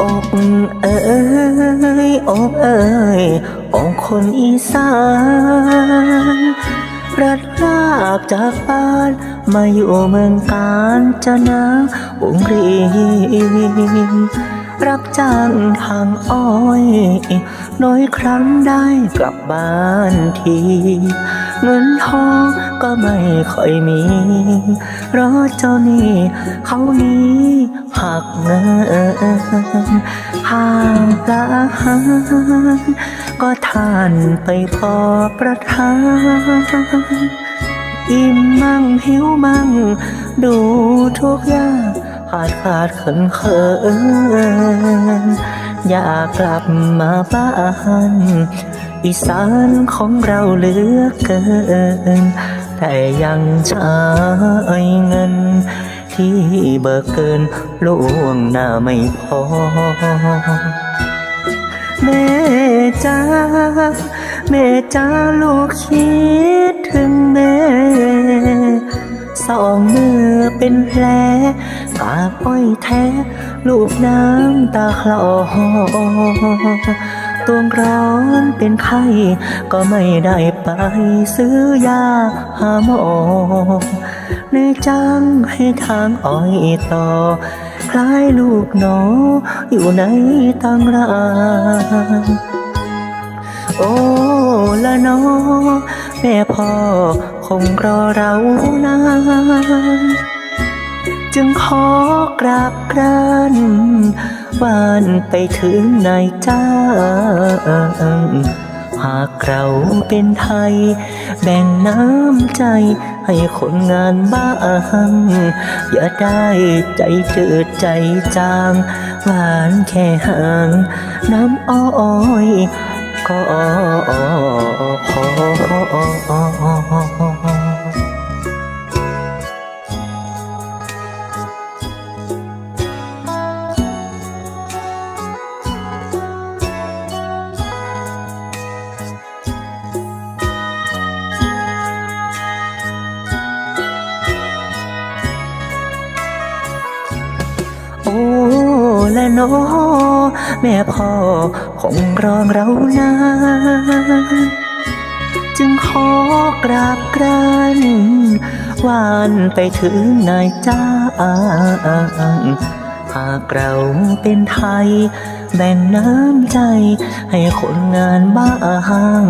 อกเอ้ยอกเอ้ยอกคนอีสานรัดลากจากบ้าน มาอยู่เมืองกาญจนะวงรี รับจ้างทางอ้อย น้อยครั้งได้กลับบ้านที เงินทองก็ไม่ค่อยมี เพราะเจ้านี้เขานี้หักเงินห้างลาอาหารก็ทานไปพอประทานอิ่มมั่งหิวมั่ง ดูทุกอย่าง ขาดขาดเขินเขินอยากกลับมาบ้านอีสานของเราเหลือเกิน แต่ยังใช้เงิน ที่เบิกเกินล่วงหน้าไม่พอ แม่จ้าแม่จ้าลูกคิดถึงแม่ สองมือเป็นแผลปากอ้อยแท้ลูกน้ำตาคลอตัวร้อนเป็นไข้ก็ไม่ได้ไปซื้อยาหาหมอในจ้างให้ทางอ้อยต่อ คล้ายลูกหนออยู่ในตังรางโอ้ละน้อแม่พ่อ คงรอเรานานจึงขอกราบกรานวานไปถึงนายจ้าง หากเราเป็นไทย แบ่งน้ำใจให้คนงานบ้างอย่าได้ใจจืดใจจาง หวานแค่ห่าง น้ำอ้อยก็พอ ละน้อแม่พ่อคงรองเรานานจึงขอกราบกรานวานไปถึงนายจ้างหากเราเป็นไทย แบ่งน้ำใจ ให้คนงานบ้าง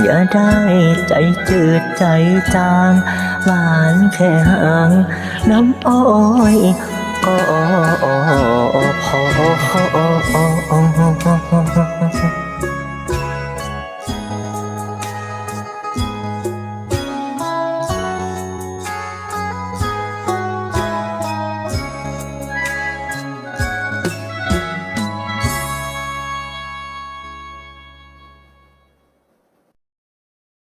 อย่าได้ใจจืดใจจาง หวานแค่ห่าง น้ำอ้อย พอ